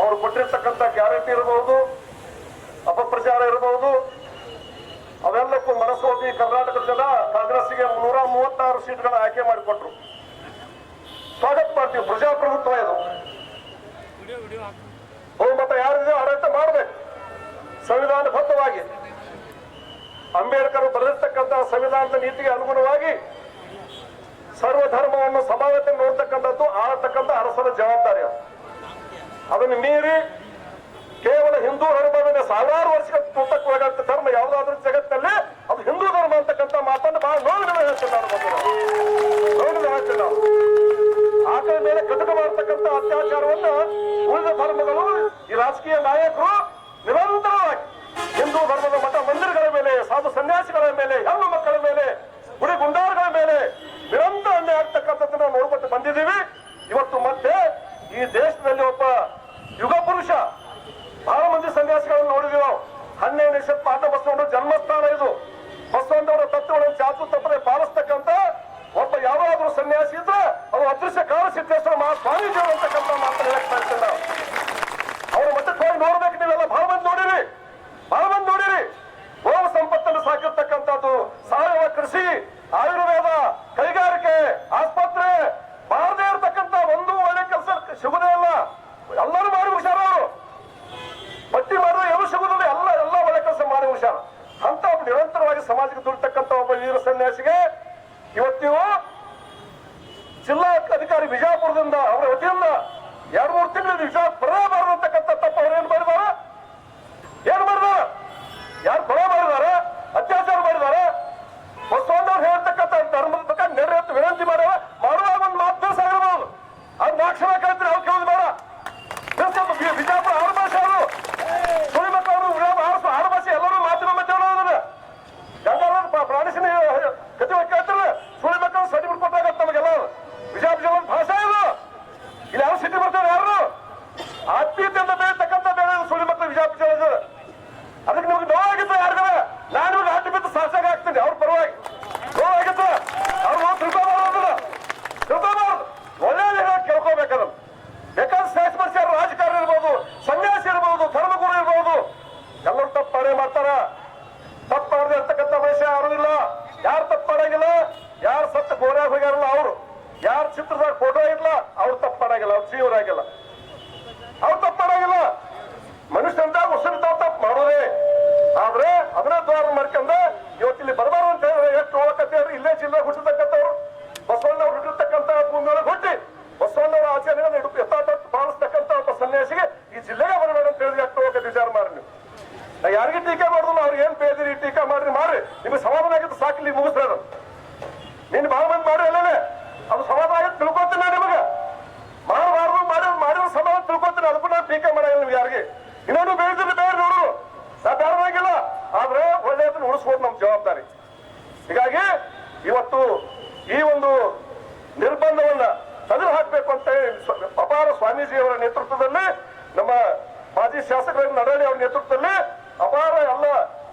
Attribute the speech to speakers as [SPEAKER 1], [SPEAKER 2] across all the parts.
[SPEAKER 1] ಅವರು ಕೊಟ್ಟಿರ್ತಕ್ಕಂಥ ಗ್ಯಾರಂಟಿ ಇರಬಹುದು, ಅಪಪ್ರಚಾರ ಇರಬಹುದು. ಅವೆಲ್ಲಕ್ಕೂ ಮನಸ್ಸೋಗಿ ಕರ್ನಾಟಕದ ಜನ ಕಾಂಗ್ರೆಸ್ಗೆ ನೂರ ಮೂವತ್ತಾರು ಸೀಟ್ಗಳ ಆಯ್ಕೆ ಮಾಡಿಕೊಟ್ರು. ಸ್ವಾಗತ ಮಾಡ್ತೀವಿ, ಪ್ರಜಾಪ್ರಭುತ್ವ ಇದು. ಬಹುಮತ ಯಾರಿದೆಯೋ ಆಡಳಿತ ಮಾಡಬೇಕು. ಸಂವಿಧಾನಬದ್ಧವಾಗಿ ಅಂಬೇಡ್ಕರ್ ಬರೆದಿರ್ತಕ್ಕಂಥ ಸಂವಿಧಾನದ ನೀತಿಗೆ ಅನುಗುಣವಾಗಿ ಸರ್ವಧರ್ಮವನ್ನು ಸಮಾನತೆ ನೋಡ್ತಕ್ಕಂಥದ್ದು, ಆಳತಕ್ಕಂಥ ಅರಸರ ಜವಾಬ್ದಾರಿ ಅದು. ಅದನ್ನು ಮೀರಿ ಕೇವಲ ಹಿಂದೂ ಧರ್ಮದಲ್ಲಿ ಸಾವಿರಾರು ಆಯುರ್ವೇದ ಕೈಗಾರಿಕೆ ಆಸ್ಪತ್ರೆ ಮಾಡದೇ ಇರತಕ್ಕಂತ ಒಂದು ಒಳ್ಳೆ ಕೆಲಸ ಸಿಗುದೇ ಇಲ್ಲ. ಎಲ್ಲರೂ ಮಾಡಿ ಹುಷಾರ ಅವರು. ಪಟ್ಟಿ ಮಾಡಿದ್ರೆ ಎಲ್ಲೂ ಸಿಗುದಿಲ್ಲ. ಎಲ್ಲ ಎಲ್ಲ ಒಳ್ಳೆ ಕೆಲಸ ಮಾಡಿ ಹುಷಾರ. ಅಂತ ನಿರಂತರವಾಗಿ ಸಮಾಜಕ್ಕೆ ದುಡಿತಕ್ಕಂಥ ಒಬ್ಬ ವೀರ ಸನ್ಯಾಸಿಗೆ ಇವತ್ತಿನ ಜಿಲ್ಲಾ ಅಧಿಕಾರಿ ವಿಜಯಪುರದಿಂದ ಅವರ ವತಿಯಿಂದ ಎರಡು, ಮೂರು ತಿಂಗಳು ವಿಜಯ ಬರಬಾರದು ಅಂತಕ್ಕಂಥ ತಪ್ಪು ಅವ್ರು ಏನ್ ಮಾಡಿದಾರ? ಏನ್ ಮಾಡಿದಾರ? ಯಾರು ಕೊಲೆ ಮಾಡಿದಾರ ಅತ್ಯಾಚಾರ ಮಾಡಿದಾರ ಬಸವಣ್ಣವ್ರು ಹೇಳ್ತಕ್ಕಂಥ ಧರ್ಮದ ಪ್ರಕಾರ ನಡ್ರಿ ಅಂತ ವಿನಂತಿ ಮಾಡ್ಯಾರ ಮಾಡುವಾಗ ಒಂದು ಮಾತು ದಿವಸ ಆಗಿರ್ಬೋದು ಅದು ನಾಕ್ಷರ ಕೇಳ್ತೀರಿ ಅವ್ರು ಕೇಳಿದ್ ಬೇಡ ದಿವಸ ಬಿಜಾಪುರ ಆರು ಭಾಷೆ ಅವರು ಸುಳಿ ಮಕ್ಕಳು ಆರು ಆರು ಭಾಷೆ ಎಲ್ಲರೂ ಮಾತಿನ ಮಧ್ಯೆ ಅದನ್ನ ಗಂಗಾಧರ ಪ್ರ- ಪ್ರಾಣಿಸಿನ ಕತೆ ಕೇಳ್ತಾರಲ್ಲ ಸುಳಿ ಮಕ್ಕಳು ಸರ್ಟಿಫಿಕೇಟ್ ಕೊಟ್ಟಾಗತ್ತ ನಮಗೆಲ್ಲ ಬಿಜಾಪುರ ಜಿಲ್ಲೆ ಭಾಷೆ ಇದು ಇಲ್ಲಿ ಯಾರು ಸಿಟಿ ಬರ್ತಾರೆ ಯಾರು ಆತ್ಮೀಯತೆಯಿಂದ ಬೆಳೀತಕ್ಕಂಥ ಬೆಳೆ ಸುಳಿ ಮಕ್ಕಳು ಬಿಜಾಪುರ ಜಿಲ್ಲೆ ಇದು. ಅದಕ್ಕೆ ನಿಮ್ಗೆ ನೋವಾಗಿತ್ತು ಯಾರಿಗಾರ ನಾನು ನಿಮ್ಗೆ ಅಡ್ಡ ಬಿದ್ದು ಸಾಸಾಗ ಹಾಕ್ತೀನಿ ಅವ್ರ ಪರವಾಗಿ ನೋವಾಗಿತ್ತು ಅವ್ರು ನೋವು ತಿಳ್ಕೊಬಾರ್ದು ತಿಳ್ಕೊಬಾರ್ದು ಒಳ್ಳೆಯದು ಹೇಳೋಕೆ ಕೇಳ್ಕೋಬೇಕದನ್ನ ಬೇಕಾದ್ರೆ ಶ್ರೇಷ್ಠ ಮನುಷ್ಯರು ರಾಜಕಾರಣ ಇರ್ಬೋದು ಸನ್ಯಾಸಿ ಇರ್ಬೋದು ಧರ್ಮಗುರು ಇರ್ಬೋದು ಎಲ್ಲರೂ ತಪ್ಪು ಮಾಡೇ ಮಾಡ್ತಾರ ತಪ್ಪು ಮಾಡದೆ ಇರ್ತಕ್ಕಂಥ ಮನುಷ್ಯ ಯಾರು ಇಲ್ಲ ಯಾರು ತಪ್ಪು ಮಾಡಂಗಿಲ್ಲ ಯಾರು ಸತ್ತ ಗೋರ್ಯಾಗ ಹೋಗ್ಯಾರಲ್ಲ ಅವರು ಯಾರು ಚಿತ್ರದಾಗ ಫೋಟೋ ಇಲ್ಲ ಅವ್ರು ತಪ್ಪು ಮಾಡಂಗಿಲ್ಲ ಅವ್ರು ಜೀವರಾಗಿಲ್ಲ ಅವ್ರು ತಪ್ಪು ಮಾಡಂಗಿಲ್ಲ ಮನುಷ್ಯಂತ ಉಸಿರಿತಾವ್ ತಪ್ಪು ಮಾಡೋದೇ ಆದ್ರೆ ಅದನ್ನ ದ್ವಾರ ಮಾಡ್ಕೊಂಡ ಇವತ್ತು ಇಲ್ಲಿ ಬರಬಾರ್ದು ಅಂತ ಹೇಳಿದ್ರೆ ಎಷ್ಟು ಹೋಗಕತ್ತೇವ್ರಿ ಇಲ್ಲೇ ಜಿಲ್ಲೆ ಹುಟ್ಟಿರ್ತಕ್ಕಂಥವ್ರು ಬಸವಣ್ಣವ್ರು ಹುಟ್ಟಿರ್ತಕ್ಕಂಥ ಭೂಮಿ ಒಳಗೆ ಹುಟ್ಟಿ ಬಸವಣ್ಣವರ ಆಚರಣೆಗಳನ್ನ ಇಡು ಯಥಾರ್ಥ ಪಾಲಿಸ್ತಕ್ಕಂಥ ಒಬ್ಬ ಸನ್ಯಾಸಿಗೆ ಈ ಜಿಲ್ಲೆಗೆ ಬರಬೇಡ ಅಂತ ಹೇಳಿದ್ರೆ ಎಷ್ಟು ಹೋಗಕ್ಕೆ ವಿಚಾರ ಮಾಡಿ ನೀವು ಯಾರಿಗೆ ಟೀಕೆ ಮಾಡುದಿಲ್ಲ ಅವ್ರು ಏನ್ ಬೇದಿರಿ ಟೀಕೆ ಮಾಡ್ರಿ ಮಾಡ್ರಿ. ನಿಮ್ಗೆ ಸಮಾಧಾನ ಆಗಿದ್ದು ಸಾಕಿಲ್ಲಿ ಮುಗಿಸ್ರಿ ಅದು. ನೀನು ಮಂದಿ ಮಾಡ್ರಿ ಅಲ್ಲೇ ಅದು ಸಮಾಧಾನ ಆಗಿದ್ದು ತಿಳ್ಕೊತೀನಿ ನಾ ನಿಮಗೆ. ಮಾಡಬಾರ್ದು, ಮಾಡಿ, ಮಾಡಿರೋ ಸಮಾಧಾನ ತಿಳ್ಕೊತೀನಿ. ಅದಕ್ಕೂ ನಾನು ಟೀಕೆ ಮಾಡಲ್ಲ ನೀವು ಯಾರಿಗೆ. ಇನ್ನೊಂದು ಬೇಯಿದ್ರೆ ಬೇರೆ ನೋಡು. ನಾ ಆದ್ರೆ ಒಳ್ಳೆಯದನ್ನ ಉಳಿಸ್ಬೋದು ನಮ್ಮ ಜವಾಬ್ದಾರಿ. ಹೀಗಾಗಿ ಇವತ್ತು ಈ ಒಂದು ನಿರ್ಬಂಧವನ್ನ ತಗದು ಹಾಕಬೇಕು ಅಂತ ಹೇಳಿ ಅಪಾರ ಸ್ವಾಮೀಜಿಯವರ ನೇತೃತ್ವದಲ್ಲಿ ನಮ್ಮ ಮಾಜಿ ಶಾಸಕರ ನಡಾಳಿ ಅವರ ನೇತೃತ್ವದಲ್ಲಿ ಅಪಾರ ಎಲ್ಲ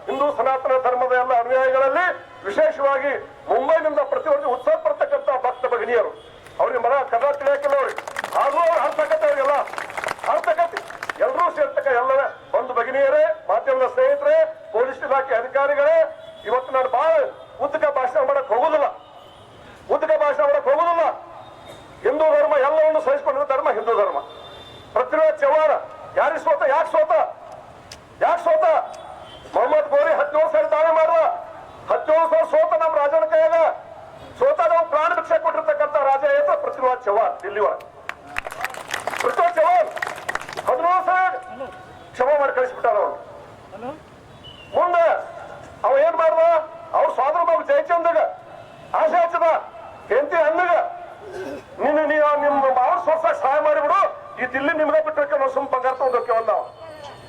[SPEAKER 1] ಹಿಂದೂ ಸನಾತನ ಧರ್ಮದ ಎಲ್ಲ ಅನುಯಾಯಿಗಳಲ್ಲಿ ವಿಶೇಷವಾಗಿ ಮುಂಬೈನಿಂದ ಪ್ರತಿಯೊಂದು ಉತ್ಸವ ಪಡ್ತಕ್ಕಂಥ ಭಕ್ತ ಭಗಿನಿಯರು ಅವ್ರಿಗೆ ಮರ ಕದ ತಿಳಿಯಾಕಿಲ್ಲ ಅವ್ರಿಗೆ ಹಾಗೂ ಅವ್ರು ಅರ್ಥಕತೆ ಅವರಿಗೆಲ್ಲ ಅರ್ಥಕತೆ ಎಲ್ಲರೂ ಸೇರ್ತಕ್ಕ ಎಲ್ಲ ಒಂದು ಭಗಿನಿಯರೇ ಮಾಧ್ಯಮದ ಸ್ನೇಹಿತರೆ ಪೊಲೀಸ್ ಇಲಾಖೆ ಅಧಿಕಾರಿಗಳೇ ಇವತ್ತು ನಾನು ಬಹಳ ಉದ್ದಕ ಭಾಷಣ ಮಾಡಕ್ ಹೋಗುದಿಲ್ಲ ಉದ್ದಕ ಭಾಷಣ ಮಾಡಕ್ ಹೋಗುದಿಲ್ಲ ಹಿಂದೂ ಧರ್ಮ ಎಲ್ಲವನ್ನು ಸಹಿಸಿಕೊಂಡಿರೋ ಧರ್ಮ ಹಿಂದೂ ಧರ್ಮ ಪೃಥ್ವಿರಾಜ್ ಚೌಹಾಣ ಯಾರಿಗೆ ಸೋತ ಯಾಕೆ ಸೋತ ಯಾಕೆ ಸೋತ ಮೊಹಮ್ಮದ್ ಗೋರಿ ಹದಿನೇಳು ಸಾವಿರ ದಾಳಿ ಮಾಡುವ ಹದಿನೇಳು ಸಾವಿರ ಸೋತ ನಮ್ಮ ರಾಜನ ಕೈಯಾಗ ನಾವು ಪ್ರಾಣ ಭಿಕ್ಷೆ ಕೊಟ್ಟಿರ್ತಕ್ಕಂಥ ರಾಜ ಏತ ಪೃಥ್ವಿರಾಜ್ ಚೌಹಾಣ್ ದಿಲ್ಲಿ ಒಳಗೆ ಪೃಥ್ವಿರಾಜ್ ಚೌಹಾಣ್ ಹದಿನೇಳು ಸಾವಿರ ಕ್ಷಮ ಮಾಡಿ ಕಳಿಸ್ಬಿಟ್ಟಾರ ಅವ್ರು ಮುಂದೆ ಅವ ಏನ್ ಮಾಡ್ದ? ಅವ್ರ ಸ್ವಾತಂತ್ರ್ಯ ಬಾಬು ಜಯಚಂದಗ ಆಸೆ ಹಚ್ಚದ, ಹೆಂಡತಿ ಅನ್ನಗ ನೀನು ನೀವು ನಿಮ್ಮ ಅವ್ರ ಸ್ವರ್ಸ ಸಹಾಯ ಮಾಡಿಬಿಡು, ಈ ದಿಲ್ಲಿ ನಿಮ್ಗೆ ಬಿಟ್ಟಕ್ಕೆ ನಾವು ಸುಮ್ ಬಂಗಾರ ತಗೊಂಡೋಕೆ ನಾವು.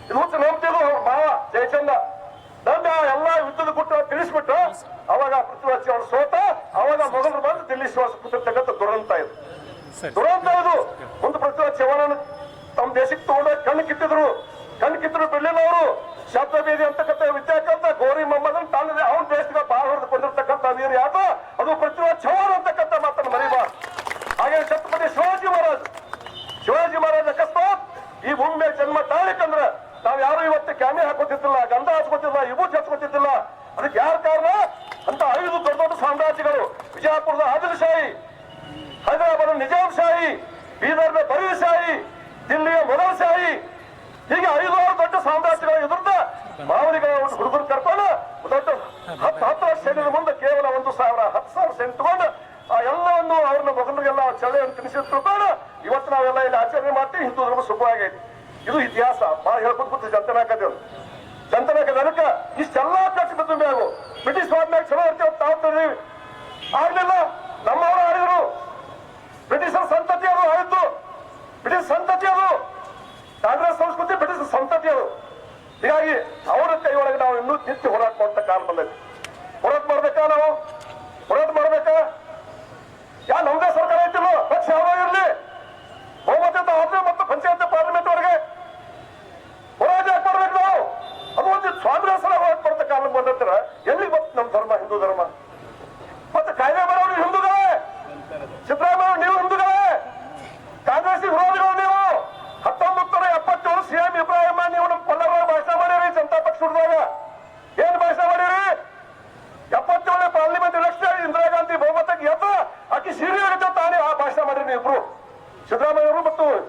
[SPEAKER 1] ಇದು ಹುಚ್ಚು ನಂಬ್ತಿದ್ರು ಅವ್ರ ಮಾವ ಜಯಚಂದ ನಂದ ಎಲ್ಲ ಯುದ್ಧದ ಗುಟ್ಟು ತಿಳಿಸ್ಬಿಟ್ಟು ಅವಾಗ ಪೃಥ್ವಿರಾಜ್ ಅವ್ರು ಸೋತ ಅವಾಗ ಮೊದಲು ಬಂದು ದಿಲ್ಲಿ ಶ್ವಾಸ ಕೂತಿರ್ತಕ್ಕಂಥ ದುರಂತ ಇದು. ದುರಂತ ಇದು. ಒಂದು ಪ್ರತಿಭಾ ಚೌಹಾಣನ ತಮ್ಮ ದೇಶಕ್ಕೆ ತಗೊಂಡ ಕಣ್ಣು ಕಿತ್ತಿದ್ರು. ಕಣ್ಣು ಕಿತ್ತರು ಬಿಡ್ಲಿಲ್ಲ ಅವರು. ಶಬ್ದ ಬೀದಿ ಅಂತಕ್ಕಂಥ ವಿದ್ಯಾಕಂತ ಗೋರಿ ಮೊಹಮ್ಮದನ್ ತಾನಿದೆ ಅವನ ದೇಶದ ಬಾಳ ಹೊಡೆದುಕೊಂಡಿರ್ತಕ್ಕಂಥ ನೀರು ಯಾಕ ಅದು ಪ್ರತಿಭಾ ಚೌಹಾಣ್ ಅಂತಕ್ಕಂಥ ಮಾತನ್ನು ಮರಿಬಾರ ಹಾಗೆ ಛತ್ರಪತಿ ಶಿವಾಜಿ ಮಹಾರಾಜ್. ಶಿವಾಜಿ ಮಹಾರಾಜ್ ಅಕಸ್ಮಾತ್ ಈ ಭೂಮಿ ಜನ್ಮ ತಾಳಿಕಂದ್ರ ನಾವ್ ಯಾರು ಇವತ್ತು ಕ್ಯಾಮೆ ಹಾಕೋತಿದ್ದಿಲ್ಲ ಗಂಧ ಹಚ್ಕೋತಿಲ್ಲ ವಿಭೂತಿ ಹಚ್ಕೋತಿದ್ದಿಲ್ಲ ಅದಕ್ಕೆ ಯಾರ ಕಾರಣ ಅಂತ ಐದು ದೊಡ್ಡ ದೊಡ್ಡ ಸಾಮ್ರಾಜ್ಯಗಳು ವಿಜಯಪುರದ ಆದಿಲಶಾಹಿ ಹೈದರಾಬಾದ್ ನಿಜಾಮ್ ಶಾಹಿ ಬೀದರ್ನ ಶಾಹಿ ದಿಲ್ಲಿಯ ಮೊಘಲ್ಶಾಹಿ ಹೀಗೆ ಐದಾರು ದೊಡ್ಡ ಸಾಮ್ರಾಜ್ಯಗಳ ಎದುರ್ದ ಮಾವಲಿಗಳ ಹುಡುಗರು ಕರ್ಕೊಂಡು ದೊಡ್ಡ ಹತ್ತು ಹತ್ತು ವರ್ಷ ಮುಂದೆ ಕೇವಲ ಒಂದು ಸಾವಿರ, ಹತ್ತು ಸಾವಿರ ಸೆಂಟ್ ತಗೊಂಡು ಆ ಎಲ್ಲವನ್ನು ಅವ್ರನ್ನ ಮಗನಿಗೆಲ್ಲ ಚಳೆಯನ್ನು ತಿನ್ನಿಸಿ ತಿಳ್ಕೊಂಡು ಇವತ್ತು ನಾವೆಲ್ಲ ಇಲ್ಲಿ ಆಚರಣೆ ಮಾಡ್ತೀವಿ. ಹಿಂದೂ ಧರ್ಮ ಸುಖವಾಗೈತಿ ಇದು ಇತಿಹಾಸ. ಭಾಳ ಹೇಳ್ಕೊತ ಕೂತು ಜನತನಾಕದೇವ್ ಜನತನಾಕದ ಒಳಗೆ ನಾವು ಇನ್ನೂ ನಿತ್ಯ ಹೋರಾಟ ಮಾಡುವಂತ ಕಾಲ ಬಂದೈತಿ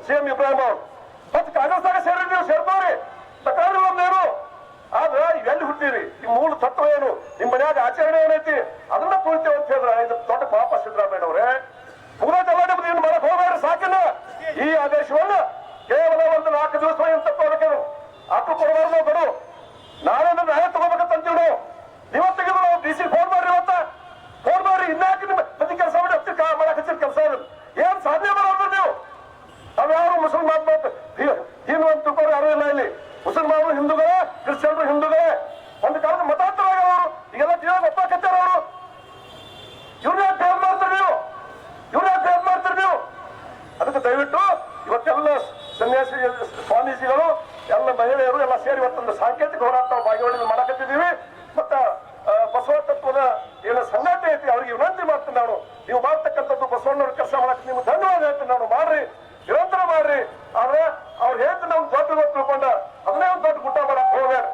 [SPEAKER 1] ಸಿಎಂ ಇಬ್ರಾಹಿಂ ಅವರು. ಮತ್ತೆ ಕಾಂಗ್ರೆಸ್ದಾಗ ಸೇರಿ ನೀವು ಸೇರ್ತಾವ್ರಿ ತಕರಾರು ಏನು ಆದ್ರ ಎಲ್ಲಿ ಹುಟ್ಟಿರಿ ಈ ಮೂಲ ತತ್ವ ಏನು? ನಿಮ್ ಮನ್ಯಾಗ ಆಚರಣೆ ಏನೈತಿ? ಅದನ್ನ ತುಳಿತೇವೆ ಅಂತ ಹೇಳಿದ್ರ ಇದು ದೊಡ್ಡ ಪಾಪ ಸಿದ್ದರಾಮಯ್ಯ ಅವರೇ ಮುಗಿದ ಚಲಾವಣೆ ಬಗ್ಗೆ ಏನು ಮಾಡಕ್ ಹೋಗ್ಬೇಡ್ರಿ ಸಾಕಿನ ಈ ಆದೇಶವನ್ನ ಕೇವಲ ಒಂದು ನಾಲ್ಕು ದಿವಸ ಏನು ತಪ್ಪ ಆಟು ಕೊಡಬಾರ್ದು ನಾವು ಕೊಡು ನಾಳೆ ನ್ಯಾಯ ತಗೋಬೇಕಂತೀವಿ ನಾವು ಇವತ್ತು ತೆಗೆದು ನಾವು ಡಿ ಸಿ ಫೋನ್ ಮಾಡ್ರಿ ಇವತ್ತ ಫೋನ್ ಮಾಡ್ರಿ ಇನ್ನಾಕೆ ನಿಮ್ಮ ಪ್ರತಿ ಕೆಲಸ ಮಾಡಿ ಹತ್ತಿರ ಕಾ ಮಾಡಕ್ ಹಚ್ಚಿದ ಕೆಲಸ ಅದು ಏನ್ ಸಾಧನೆ ಬರೋದು ನೀವು ನಾವ್ ಯಾರು ಮುಸಲ್ಮಾನ್ ಮಾತು ಹಿಂದೂ ಅಂತ ತಿಳ್ಕೊಂಡು ಯಾರು ಇಲ್ಲ ಇಲ್ಲಿ ಮುಸಲ್ಮಾನರು ಹಿಂದೂಗಳೇ ಕ್ರಿಶ್ಚಿಯನ್ರು ಹಿಂದೂಗಳೇ ಒಂದು ಕಾಲದ ಮತಾಂತರ ಅವರು ಈಗೆಲ್ಲ ಜೀವ ಗೊತ್ತಾಕತ್ತಾರ ಅವರು ಇವ್ರ ಯಾಕೆ ಭೇದ ಮಾಡ್ತೀರಿ ನೀವು ಇವ್ರ ಯಾಕೆ ಭೇದ ಮಾಡ್ತೀರಿ ನೀವು ಅದಕ್ಕೆ ದಯವಿಟ್ಟು ಇವತ್ತೆಲ್ಲ ಸನ್ಯಾಸಿ ಸ್ವಾಮೀಜಿಗಳು, ಎಲ್ಲ ಮಹಿಳೆಯರು ಎಲ್ಲ ಸೇರಿ ಇವತ್ತೊಂದು ಸಾಂಕೇತಿಕ ಹೋರಾಟ ನಾವು ಮಾಡಕತ್ತಿದ್ದೀವಿ. ಮತ್ತ ಬಸವ ತತ್ವದ ಏನು ಸಂಘಟನೆ ಐತಿ, ಅವ್ರಿಗೆ ವಿನಂತಿ ಮಾಡ್ತೀನಿ ನಾನು. ನೀವು ಮಾಡ್ತಕ್ಕಂಥದ್ದು ಬಸವಣ್ಣವ್ರ ಕೆಲಸ ಮಾಡಕ್ಕೆ ನಿಮ್ಗೆ ಧನ್ಯವಾದ ಹೇಳ್ತೀನಿ ನಾನು. ಮಾಡ್ರಿ, ನಿರಂತರ ಮಾಡ್ರಿ ಆದ್ರೆ ಅವ್ರು ಹೇಳ್ತೀನಿ ನಾವು ದೊಡ್ಡ ದೊಡ್ಡ ತಿಳ್ಕೊಂಡ ಅದನ್ನೇ ಒಂದು ದೊಡ್ಡ ಗುಡ್ಡ ಮಾಡಕ್ ಹೋಗ್ಬೇಡ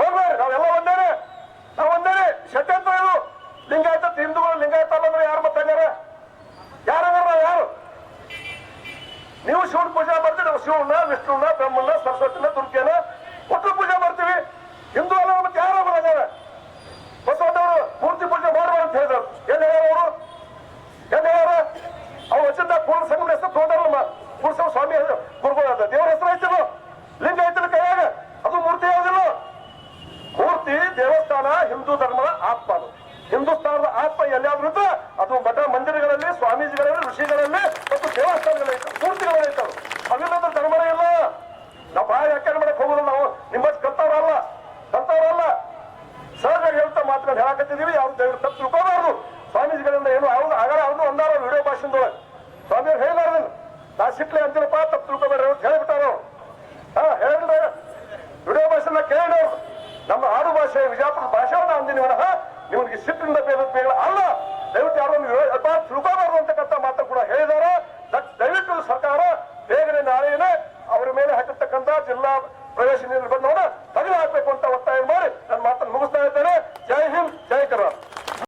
[SPEAKER 1] ಹೋಗ್ಬೇಡ ನಾವೆಲ್ಲ ಒಂದೇನೆ ನಾವ್ ಒಂದೇನೆ ಷಡ್ಯಂತ್ರ ಇದು ಲಿಂಗಾಯತ ಹಿಂದೂಗಳು ಲಿಂಗಾಯತ ಅಲ್ಲ ಅಂದ್ರೆ ಯಾರು ಮಾತಾಡ್ಯಾರ ಯಾರು ಯಾರು ನೀವು ಶಿವನ ಪೂಜೆ ಮಾಡ್ತೀರಿ ನಾವು ಶಿವನ ವಿಷ್ಣುನ ಸರಸ್ವತಿನ ದುರ್ಗೆನ ಒಟ್ಟು ಪೂಜೆ ಮಾಡ್ತೀವಿ. ಹಿಂದೂ ಅಲ್ಲ, ಮತ್ತೆ ಯಾರು ಬರೋದಾರ ಬಸವಣ್ಣವರು ಮೂರ್ತಿ ಪೂಜೆ ಮಾಡುವ ಅಂತ ಹೇಳಿದ್ರು. ಎಲ್ಲಿ ಅವರು? ಎಲ್ಲಿ ಹೇಳ ಅವ್ರು ವಚನ ಪೂರ್ಣ ಸಂಘದ ಹೆಸರು ಪೂರ್ಣ ಸ್ವಾಮಿ ಹೆಸರು ದೇವರ ಹೆಸರು ಐತಲ್ಲ ಲಿಂಗ ಐತಿಲ್ಲ ಕೈಯಾಗ. ಅದು ಮೂರ್ತಿ ಯಾವುದಿಲ್ಲ? ಮೂರ್ತಿ ದೇವಸ್ಥಾನ, ಹಿಂದೂ ಧರ್ಮದ ಆತ್ಮ ಅದು. ಹಿಂದೂಸ್ತಾನದ ಆತ್ಮ ಎಲ್ಲಿಯಾದ್ರೂ ಇದ್ರೆ ಅದು ಮಠ ಮಂದಿರಗಳಲ್ಲಿ, ಸ್ವಾಮೀಜಿಗಳಲ್ಲಿ, ಋಷಿಗಳಲ್ಲಿ ಮತ್ತು ದೇವಸ್ಥಾನಗಳಲ್ಲಿ ಹೇಳಕತ್ತಿದೀವಿ ಯಾವ್ದು ದಯವಿಟ್ಟು ತಪ್ಪು ತಿಳ್ಕೋಬಾರ್ದು. ಸ್ವಾಮೀಜಿಗಳಿಂದ ಏನು ಆಗಲ್ಲ ಅವನು ಒಂದಾರ ವಿಡಿಯೋ ಭಾಷಣದೊಳಗೆ ಸ್ವಾಮಿಯವ್ರು ಹೇಳಿದಾರದನ್ನ ನಾ ಸಿಕ್ಲೆ ಅಂತೀನಪ್ಪ ತಪ್ಪು ತಿಳ್ಕೊಬೇಡ್ರಿ